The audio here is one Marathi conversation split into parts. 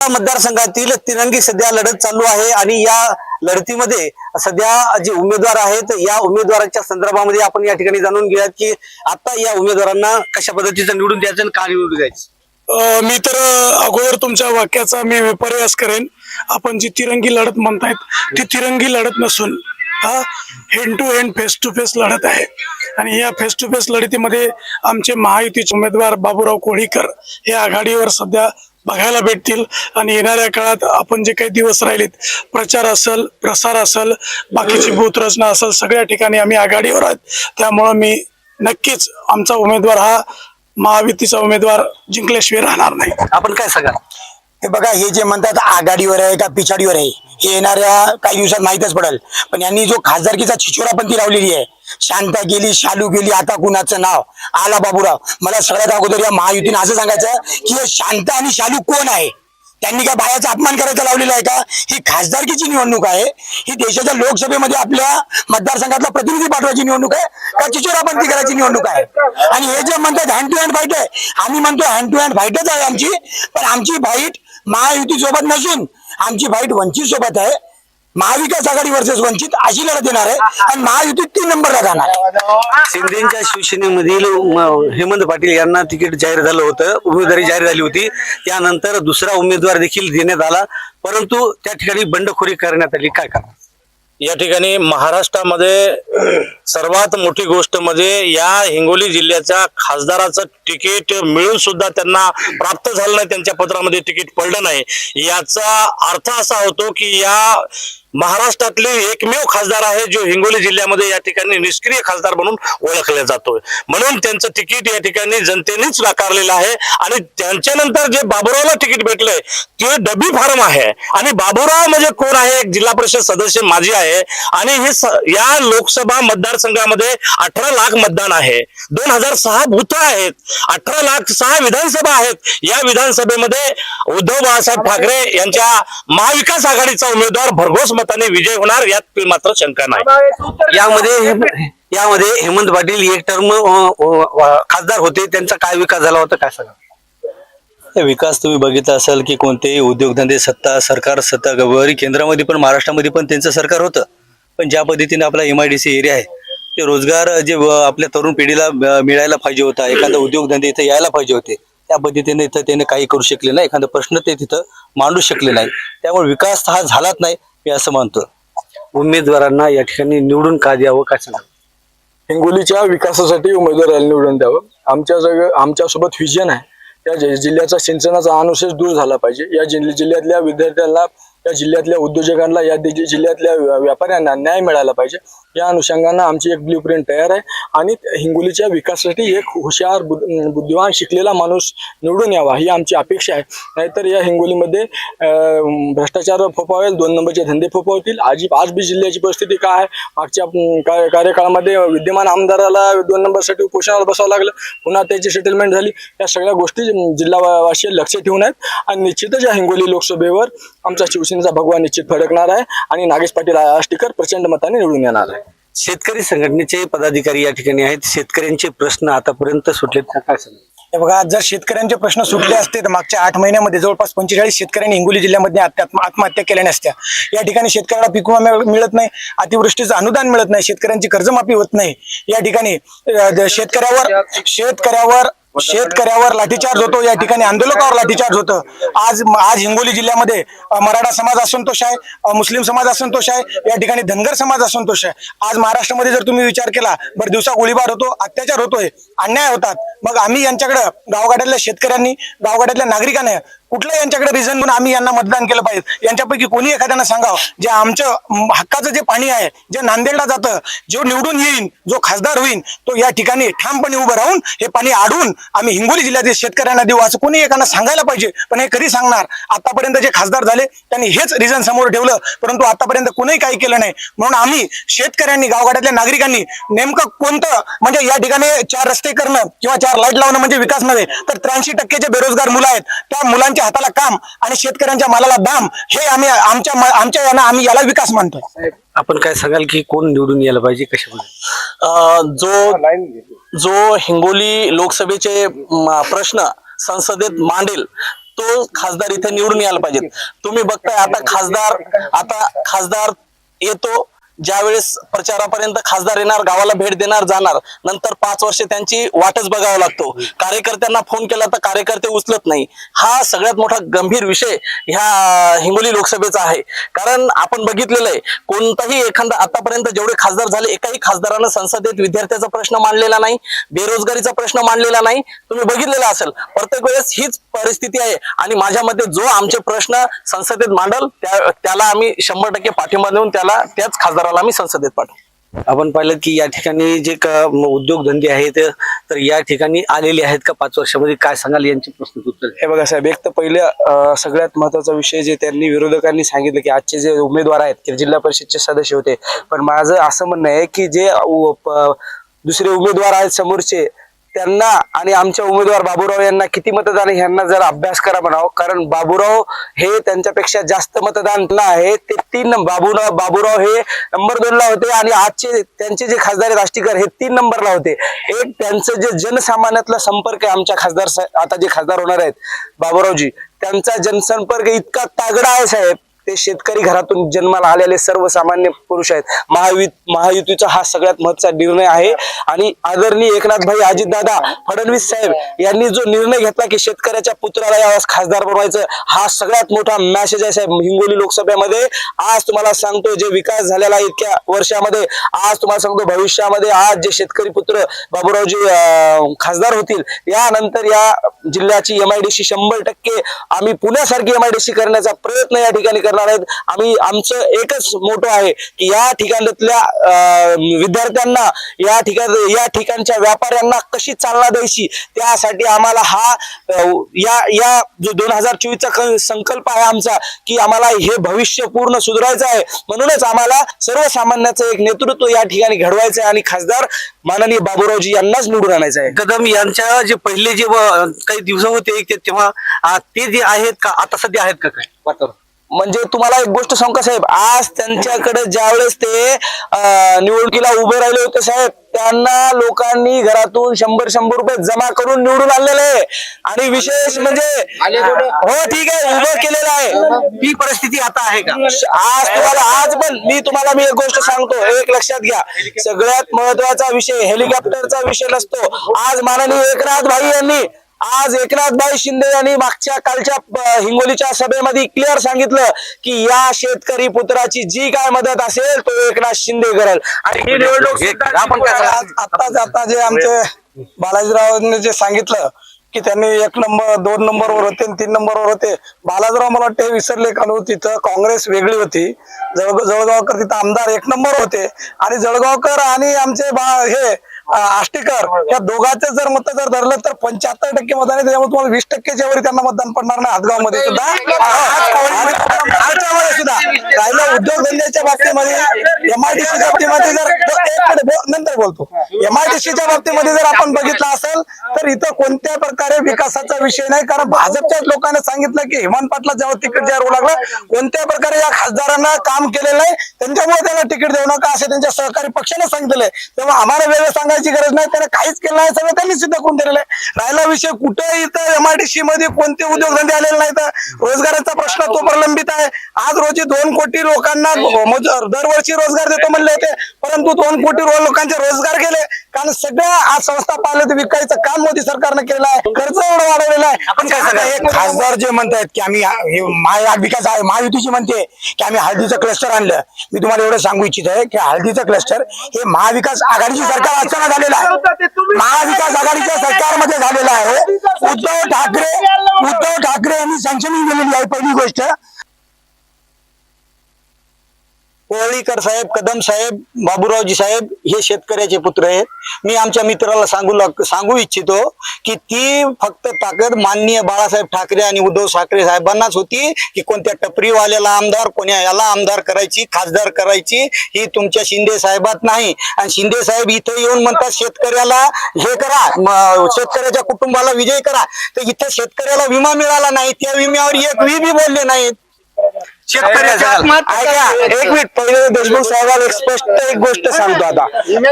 मतदारसंघातील तिरंगी सध्या लढत चालू आहे आणि या लढतीमध्ये सध्या जे उमेदवार आहेत या उमेदवारांच्या संदर्भामध्ये आपण या ठिकाणी जाणून घेऊयात की आता या उमेदवारांना कशा पद्धतीचं निवडून द्यायचं आणि का निवडून द्यायचं? मी तर अगोदर तुमच्या वाक्याचा मी विपर्यास करेन. आपण जी तिरंगी लढत म्हणतायत ती तिरंगी लढत नसून हा head to head face to face लढत आहे. आणि या फेस टू फेस लढतीमध्ये आमचे महायुतीचे उमेदवार बाबूराव कोळीकर हे आघाडीवर सध्या बघायला भेटतील. आणि येणाऱ्या काळात आपण जे काही दिवस राहिलेत प्रचार असेल प्रसार असेल बाकीची बूथ रचना असेल सगळ्या ठिकाणी आम्ही आघाडीवर आहोत. त्यामुळं मी नक्कीच आमचा उमेदवार हा महायुतीचा उमेदवार जिंकल्याशिवाय राहणार नाही. आपण काय सांगाल? हे बघा हे जे म्हणतात आघाडीवर आहे का पिछाडीवर आहे हे येणाऱ्या काही दिवसात माहीतच पडेल. पण यांनी जो खासदारकीचा छिचोरा पण ती लावलेली आहे शांता गेली शालू गेली आता कुणाचं नाव? आला बाबूराव. मला सगळ्यात अगोदर या महायुतीने असं सांगायचं की हे शांता आणि शालू कोण आहे? त्यांनी काय बायाचा अपमान करायचा लावलेला आहे का? ही खासदारकीची निवडणूक आहे. ही देशाच्या लोकसभेमध्ये आपल्या मतदारसंघातला प्रतिनिधी पाठवायची निवडणूक आहे का चिचोरापंथी करायची निवडणूक आहे? आणि हे जे म्हणतात हँड टू हँड फाईट आहे आम्ही म्हणतो हँड टू हँड फाईटच आहे आमची पण आमची फाईट महायुती सोबत नसून आमची फाईट वंचित सोबत आहे. महाविकास आघाडी वर्सेस वंचित अशी लढत येणार आहे. आणि महायुतीत तीन नंबरला जाणार आहे. शिंदेच्या शिवसेनेमधील म- हेमंत पाटील यांना तिकीट जाहीर झालं होतं. उमेदवारी जाहीर झाली होती. त्यानंतर दुसरा उमेदवार देखील देण्यात आला. परंतु त्या ठिकाणी बंडखोरी करण्यात आली. काय कारण? या ठिकाणी महाराष्ट्रामध्ये सर्वात मोठी गोष्ट म्हणजे या हिंगोली जिल्ह्याच्या खासदाराचं तिकीट मिळून सुद्धा त्यांना प्राप्त झालं नाही त्यांच्या पत्रामध्ये तिकीट पडलं नाही. याचा अर्थ असा होतो की या महाराष्ट्रातले एकमेव खासदार आहे जो हिंगोली जिल्ह्यामध्ये या ठिकाणी निष्क्रिय खासदार म्हणून ओळखला जातोय. म्हणून त्यांचं तिकीट या ठिकाणी जनतेनेच नाकारलेलं आहे आणि त्यांच्यानंतर जे बाबुरावला तिकीट भेटलंय ते डबी फार्म आहे. आणि बाबुराव म्हणजे कोण आहे? एक जिल्हा परिषद सदस्य माझी आहे. आणि हे या लोकसभा मतदारसंघामध्ये अठरा लाख मतदान आहे. दोन हजार सहा बूथ आहेत. अठरा लाख सहा विधानसभा आहेत. या विधानसभेमध्ये उद्धव बाळासाहेब ठाकरे यांच्या महाविकास आघाडीचा उमेदवार भरघोस मताने विजय होणार यात मात्र शंका नाही. यामध्ये हे- यामध्ये हेमंत पाटील एक टर्म खासदार होते. त्यांचा काय विकास झाला होता काय सांगा? विकास तुम्ही बघितला असाल की कोणतेही उद्योगधंदे सत्ता सरकार सत्ता गवारी केंद्रामध्ये पण महाराष्ट्रामध्ये पण त्यांचं सरकार होतं. पण ज्या पद्धतीने आपला M I D C area आहे ते रोजगार जे आपल्या तरुण पिढीला मिळायला पाहिजे होता एखादा उद्योगधंदे इथं यायला पाहिजे होते त्या पद्धतीने इथं त्याने काही करू शकले नाही. एखादा प्रश्न ते तिथं मांडू शकले नाही. त्यामुळे विकास हा झालाच नाही. मी असं मानतो उमेदवारांना या ठिकाणी निवडून का द्यावं का सांगा हिंगोलीच्या विकासासाठी उमेदवाराला निवडून द्यावं. आमच्या सगळं आमच्यासोबत व्हिजन आहे. त्या जिल्ह्याचा सिंचनाचा अनुशेष दूर झाला पाहिजे. या जिल्ह्यातल्या विद्यार्थ्यांना या जिल्ह्यातल्या उद्योजकांना या दि- जिल्ह्यातल्या व्यापाऱ्यांना न्याय मिळाला पाहिजे. या अनुषंगानं आमची एक ब्ल्यू प्रिंट तयार आहे. आणि हिंगोलीच्या विकासासाठी एक हुशार बुद्ध- शिकलेला माणूस निवडून यावा ही आमची अपेक्षा आहे. नाहीतर या हिंगोलीमध्ये भ्रष्टाचार फोपावेल दोन नंबरचे धंदे फोपावतील आजी आज बी जिल्ह्याची परिस्थिती काय? आहे मागच्या कार्यकाळामध्ये विद्यमान आमदाराला दोन नंबरसाठी उपोषणाला बसावं लागलं. पुन्हा त्याची सेटलमेंट झाली. या सगळ्या गोष्टी जिल्हावासी लक्ष ठेवून आहेत. आणि निश्चितच या हिंगोली लोकसभेवर आमचा शिवसेनेचा भगवा निश्चित फडकणार आहे आणि नागेश पाटील आष्टीकर प्रचंड मताने निवडून येणार आहे. शेतकरी संघटनेचे पदाधिकारी या ठिकाणी आहेत. शेतकऱ्यांचे प्रश्न आतापर्यंत सुटलेत का काय सांगा? हे बघा जर शेतकऱ्यांचे प्रश्न सुटले असते तर मागच्या आठ महिन्यामध्ये जवळपास पंचेचाळीस शेतकऱ्यांनी हिंगोली जिल्ह्यामध्ये आत्म- आत्महत्या केल्या नसत्या. या ठिकाणी शेतकऱ्याला पीक विमा मिळ- मिळत नाही अतिवृष्टीचं अनुदान मिळत नाही शेतकऱ्यांची कर्जमाफी होत नाही. या ठिकाणी अं, शेतकऱ्यावर शेतकऱ्यावर शेतकऱ्यावर लाठीचार्ज होतो या ठिकाणी आंदोलकावर लाठीचार्ज होतं. आज आज हिंगोली जिल्ह्यामध्ये मराठा समाज असंतोष आहे मुस्लिम समाज असंतोष आहे या ठिकाणी धनगर समाज असंतोष आहे. आज महाराष्ट्रामध्ये जर तुम्ही विचार केला बरं दिवसा गोळीबार होतो अत्याचार होतोय अन्याय होतात. मग आम्ही यांच्याकडे गावगाड्यातल्या शेतकऱ्यांनी गावगाड्यातल्या नागरिकांनी कुठलं यांच्याकडे रिझन म्हणून आम्ही यांना मतदान केलं पाहिजे? यांच्यापैकी कोणी एखाद्यानं सांगावं? जे आमचं हक्काचं जे पाणी आहे जे नांदेडला जातं जो निवडून येईन जो खासदार होईल तो या ठिकाणी ठामपणे उभं राहून हे पाणी आडून आम्ही हिंगोली जिल्ह्यातील शेतकऱ्यांना देऊ असं कोणी एकांना सांगायला पाहिजे? पण हे कधी सांगणार? आतापर्यंत जे खासदार झाले त्यांनी हेच रिझन समोर ठेवलं परंतु आतापर्यंत कोणीही काही केलं नाही. म्हणून आम्ही शेतकऱ्यांनी गावगाड्यातल्या नागरिकांनी नेमकं कोणतं म्हणजे या ठिकाणी चार रस्ते करणं किंवा चार लाइट लावणं म्हणजे विकास नव्हे तर त्र्याऐंशी टक्के जे बेरोजगार मुलं आहेत त्या मुलांच्या हाताला काम आणि शेतकऱ्यांच्या मालाला दाम हे आम्ही आमच्या म- आमच्या यानं आम्ही याला विकास मानतोय. आपण काय सांगाल की कोण निवडून यायला पाहिजे कशामध्ये? जो जो हिंगोली लोकसभेचे प्रश्न संसदेत मांडेल तो खासदार इथे निवडून यायला पाहिजे तुम्ही बघताय आता खासदार आता खासदार येतो ज्यावेळेस प्रचारापर्यंत खासदार येणार गावाला भेट देणार जाणार नंतर पाच वर्ष त्यांची वाटच बघावा लागतो. कार्यकर्त्यांना फोन केला तर कार्यकर्ते उचलत नाही. हा सगळ्यात मोठा गंभीर विषय ह्या हिंगोली लोकसभेचा आहे. कारण आपण बघितलेलं आहे कोणताही एखादा आतापर्यंत जेवढे खासदार झाले एकाही खासदारानं संसदेत विद्यार्थ्याचा प्रश्न मांडलेला नाही बेरोजगारीचा प्रश्न मांडलेला नाही. तुम्ही बघितलेला असेल प्रत्येक वेळेस हीच परिस्थिती आहे. आणि माझ्या मते जो आमचे प्रश्न संसदेत मांडल त्या त्याला आम्ही शंभर टक्के पाठिंबा देऊन त्याला त्याच खासदार खासदाराला आम्ही संसदेत पाठवू. आपण पाहिलं की या ठिकाणी जे का उद्योगधंदे आहेत तर या ठिकाणी आलेले आहेत का पाच वर्षामध्ये? काय सांगाल यांची प्रश्न उत्तर? हे बघा साहेब एक तर पहिल्या सगळ्यात महत्त्वाचा विषय जे त्यांनी विरोधकांनी सांगितलं की आजचे जे उमेदवार आहेत किंवा जिल्हा परिषदचे सदस्य होते. पण माझं असं म्हणणं आहे की जे दुसरे उमेदवार आहेत समोरचे त्यांना आणि आमच्या उमेदवार बाबूराव यांना किती मतदान आहे ह्यांना जर अभ्यास करा म्हणावं. कारण बाबूराव हे त्यांच्यापेक्षा जास्त मतदान आहे. ते तीन बाबूराव बाबूराव हे नंबर दोनला होते आणि आजचे त्यांचे जे खासदार आहेत आष्टीकर हे तीन नंबरला होते. एक त्यांचं जे जनसामान्यातला संपर्क आहे आमच्या खासदार आता जे खासदार होणार आहेत बाबूरावजी त्यांचा जनसंपर्क इतका तागडा आहे साहेब. ते शेतकरी घरातून जन्माला आलेले सर्वसामान्य पुरुष आहेत. महायु महायुतीचा हा सगळ्यात महत्त्वाचा निर्णय आहे. आणि आदरणीय एकनाथ भाई अजितदादा फडणवीस साहेब यांनी जो निर्णय घेतला की शेतकऱ्याच्या पुत्राला यावेळेस खासदार बनवायचं हा सगळ्यात मोठा मॅसेज आहे साहेब हिंगोली लोकसभेमध्ये. आज तुम्हाला सांगतो जे विकास झालेला आहे इतक्या वर्षामध्ये आज तुम्हाला सांगतो भविष्यामध्ये आज जे शेतकरी पुत्र बाबूरावजी खासदार होतील यानंतर या जिल्ह्याची एमआयडीसी शंभर टक्के आम्ही पुण्यासारखी एमआयडीसी करण्याचा प्रयत्न या ठिकाणी करणार आहेत. आम्ही आमचं एकच मोठं आहे की या ठिकाणातल्या विद्यार्थ्यांना या ठिकाण या ठिकाणच्या व्यापाऱ्यांना कशी चालना द्यायची त्यासाठी आम्हाला हा या या जो दोन हजार चोवीसचा संकल्प आहे आमचा की आम्हाला हे भविष्य पूर्ण सुधारायचं आहे. म्हणूनच आम्हाला सर्वसामान्याचं एक नेतृत्व या ठिकाणी घडवायचं आहे आणि खासदार माननीय बाबूरावजी यांनाच निवडून आणायचं आहे. कदम यांच्या जे पहिले जे काही दिवस होते ते तेव्हा ते जे आहेत का आता सध्या आहेत का काय? वातावरण. म्हणजे तुम्हाला एक गोष्ट सांगू का साहेब? आज त्यांच्याकडे ज्यावेळेस ते निवडणुकीला उभे राहिले होते साहेब त्यांना लोकांनी घरातून शंभर शंभर रुपये जमा करून निवडून आणलेले आहे. आणि विशेष म्हणजे हो ठीक आहे उभं केलेलं आहे. ही परिस्थिती आता आहे का? आज तुम्हाला आज पण मी तुम्हाला मी एक गोष्ट सांगतो एक लक्षात घ्या. सगळ्यात महत्त्वाचा विषय हेलिकॉप्टरचा विषय नसतो. आज माननीय एकनाथ भाई यांनी आज एकनाथ भाई शिंदे यांनी मागच्या कालच्या हिंगोलीच्या सभेमध्ये क्लिअर सांगितलं की या शेतकरी पुत्राची जी काय मदत असेल तो एकनाथ शिंदे करेल. आणि ही निवडणूक आत्ताच आता जे आमचे बालाजीरावांनी जे सांगितलं की त्यांनी एक नंबर दोन नंबरवर होते आणि तीन नंबरवर होते. बालाजीराव मला वाटते विसरले का नव्हते? तिथं काँग्रेस वेगळी होती. जळग जळगावकर तिथं आमदार एक नंबर होते. आणि जळगावकर आणि आमचे बा हे आष्टीकर या दोघांचे जर मत जर धरलं तर पंच्याहत्तर टक्के मतदान आहे. त्याच्यामुळे तुम्हाला वीस टक्केच्या वरी त्यांना मतदान पडणार नाही. हातगावमध्ये सुद्धा. राहिलं उद्योगधंद्याच्या बाबतीमध्ये एमआयडीसीच्या बाबतीमध्ये जर नंतर बोलतो. एमआयडीसीच्या बाबतीमध्ये जर आपण बघितलं असेल तर इथं कोणत्या प्रकारे विकासाचा विषय नाही. कारण भाजपच्याच लोकांनी सांगितलं की हेमंत पाटला जेव्हा तिकीट द्यावं लागलं कोणत्या प्रकारे या खासदारांना काम केलेलं नाही त्यांच्यामुळे त्यांना तिकीट देऊ नका असे त्यांच्या सहकारी पक्षाने सांगितले तेव्हा आम्हाला वेगळं सांगायची गरज नाही त्याने काहीच केलं नाही सगळं त्यांनी सिद्ध करून दिलेलं आहे. राहिला विषय कुठे इथं एमआयडीसी मध्ये कोणते उद्योगधंदे आलेले नाहीत? रोजगाराचा प्रश्न तो प्रलंबित आहे. आज रोजी दोन कोटी लोकांना मज- दरवर्षी रोजगार देतो म्हणले होते. परंतु दोन कोटी लोकांचे रोजगार गेले. कारण सगळ्या आज संस्था पाहिले तर विकायचं काम मोदी सरकारनं केलं आहे. कर्ज एवढं वाढवलेलं आहे. आपण काय? एक खासदार जे म्हणतायत की आम्ही हे महाविकास आहे महायुतीची म्हणते की आम्ही हळदीचं क्लस्टर आणलं. मी तुम्हाला एवढं सांगू इच्छित आहे की हळदीचं क्लस्टर हे महाविकास आघाडीचे सरकार असताना झालेलं आहे. महाविकास आघाडीच्या सरकारमध्ये झालेलं आहे. उद्धव ठाकरे उद्धव ठाकरे यांनी सँक्शनिंग दिलेली आहे पहिली गोष्ट. कोळीकर साहेब कदम साहेब बाबूरावजी साहेब हे शेतकऱ्याचे पुत्र आहेत. मी आमच्या मित्राला सांगू सांगू इच्छितो की ती फक्त ताकद माननीय बाळासाहेब ठाकरे आणि उद्धव ठाकरे साहेबांनाच होती की कोणत्या टपरीवाल्याला आमदार कोण्या याला आमदार करायची खासदार करायची ही तुमच्या शिंदे साहेबात नाही. आणि शिंदे साहेब इथे येऊन म्हणतात शेतकऱ्याला हे करा शेतकऱ्याच्या कुटुंबाला विजय करा. तर इथं शेतकऱ्याला विमा मिळाला नाही त्या विम्यावर एक वी बी बोलले नाहीत. ऐका एक मिनिट पहिले देशमुख साहेबांना एक स्पष्ट एक गोष्ट सांगतो आता.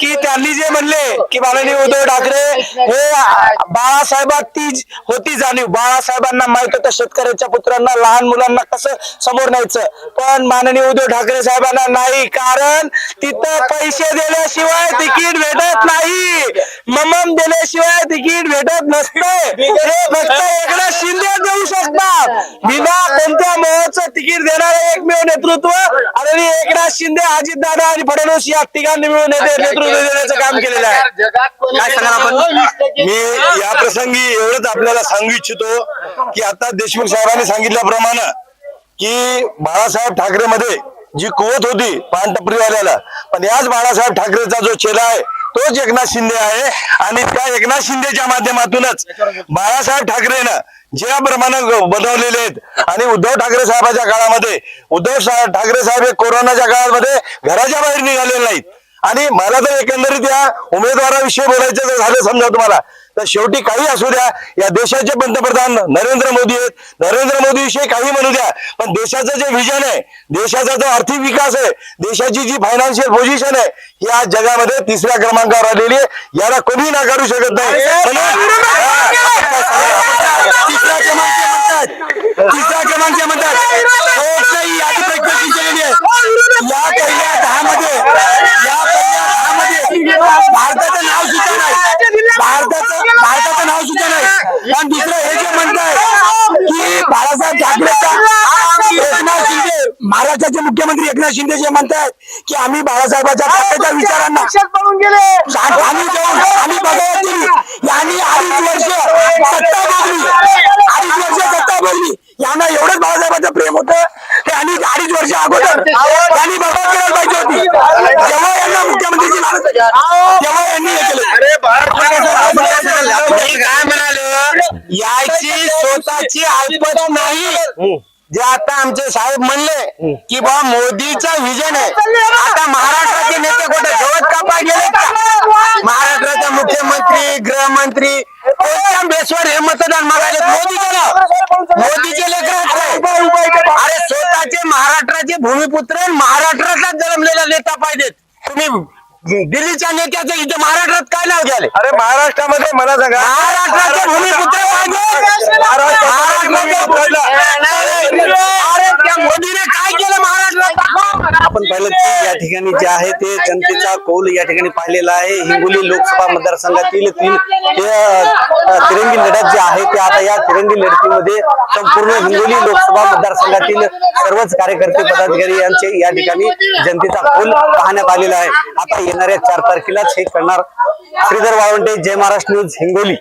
की त्यांनी जे म्हणले की माननीय उद्धव ठाकरे हे बाळासाहेबात ती होती जाणीव. बाळासाहेबांना माहीत होतं शेतकऱ्याच्या पुत्रांना लहान मुलांना कसं समोर न्यायचं. पण माननीय उद्धव ठाकरे साहेबांना नाही कारण तिथं पैसे दिल्याशिवाय तिकीट भेटत नाही. ममम दिल्याशिवाय तिकीट भेटत नसते. हे फक्त एकनाथ शिंदे देऊ शकतात. विना कोणत्या मोहाचं तिकीट देणारे एकमेव नेतृत्व. आणि एकनाथ शिंदे अजित दादा आणि फडणवीस या तिघांनी मिळून नेतृत्व देण्याचं काम केलेलं आहे. काय सांगाल आपण? मी या प्रसंगी एवढंच आपल्याला सांगू इच्छितो की आता देशमुख साहेबांनी सांगितल्याप्रमाणे की बाळासाहेब ठाकरे मध्ये जी कुवत होती पानटपरीवाल्याला पण याच बाळासाहेब ठाकरेचा जो चेला आहे तोच एकनाथ शिंदे आहे आणि त्या एकनाथ शिंदेच्या माध्यमातूनच बाळासाहेब ठाकरेनं ज्याप्रमाणे बनवलेले आहेत आणि उद्धव ठाकरे साहेबाच्या काळामध्ये उद्धव ठाकरे साहेब हे कोरोनाच्या काळामध्ये घराच्या बाहेर निघालेले नाहीत. आणि मला तर एकंदरीत या उमेदवाराविषयी बोलायचं जर झालं समजा तुम्हाला तर शेवटी काही असू द्या या देशाचे पंतप्रधान नरेंद्र मोदी आहेत नरेंद्र मोदी विषयी काही म्हणू द्या पण देशाचं जे विजन आहे देशाचा जो आर्थिक विकास आहे देशाची जी फायनान्शियल पोझिशन आहे ही आज जगामध्ये तिसऱ्या क्रमांकावर आलेली आहे याला कोणी नाकारू शकत नाही तिसऱ्या क्रमांक म्हणतात तिसऱ्या क्रमांक म्हणतात शेवटची यादी प्रत्येकी केलेली आहे या पहिल्या दहा मध्ये या पहिल्या दहा मध्ये भारताचं नाव सुद्धा नाही भारताचं भारताचं नाव सुद्धा आणि दुसरं हे जे म्हणताय की बाळासाहेब ठाकरेचा शिंदे महाराष्ट्राचे मुख्यमंत्री एकनाथ शिंदे जे म्हणतायत की आम्ही बाळासाहेबांच्या ठाकरेच्या विचारांना आम्ही जाऊन आम्ही बघायला यांनी अडीच वर्ष सत्ता भोगली अडीच वर्ष सत्ता भोगली यांना एवढंच बाळासाहेबांचं प्रेम होतं. ते आणि अडीच वर्ष अगोदर त्यांनी बघा करायला पाहिजे होती. जेव्हा यांना मुख्यमंत्रीची नाराज तेव्हा यांनी हे केलं मी काय म्हणालो याची स्वतःची अल्पत नाही. जे आता आमचे साहेब म्हणले की बा मोदीचा विजन आहे. आता महाराष्ट्राचे नेते कुठे? गवत कापा गेले का? महाराष्ट्राचे मुख्यमंत्री गृहमंत्री कोणत्या बेसवर हे मतदान मागायले मोदी केलं मोदीचे लेकर अरे स्वतःचे महाराष्ट्राचे भूमिपुत्र महाराष्ट्रातच जन्मलेला नेता पाहिजेत. तुम्ही दिल्लीच्या नेत्याचं इथे महाराष्ट्रात काय नाव घ्याले अरे महाराष्ट्रामध्ये मला सांगा. महाराष्ट्राचे भूमिपुत्र मोदीने काय केलं महाराष्ट्रात? आपण पाहिलं की या ठिकाणी जे आहे ते जनतेचा कौल या ठिकाणी पाहिलेला आहे. हिंगोली लोकसभा मतदारसंघातील तीन तिरंगी लढत जे आहे ते आता या तिरंगी लढतीमध्ये संपूर्ण हिंगोली लोकसभा मतदारसंघातील सर्वच कार्यकर्ते पदाधिकारी यांचे या ठिकाणी जनतेचा कौल पाहण्यात आलेला आहे. आता येणाऱ्या चार तारखेलाच हे करणार श्रीधर वाळवंटे जय महाराष्ट्र न्यूज हिंगोली.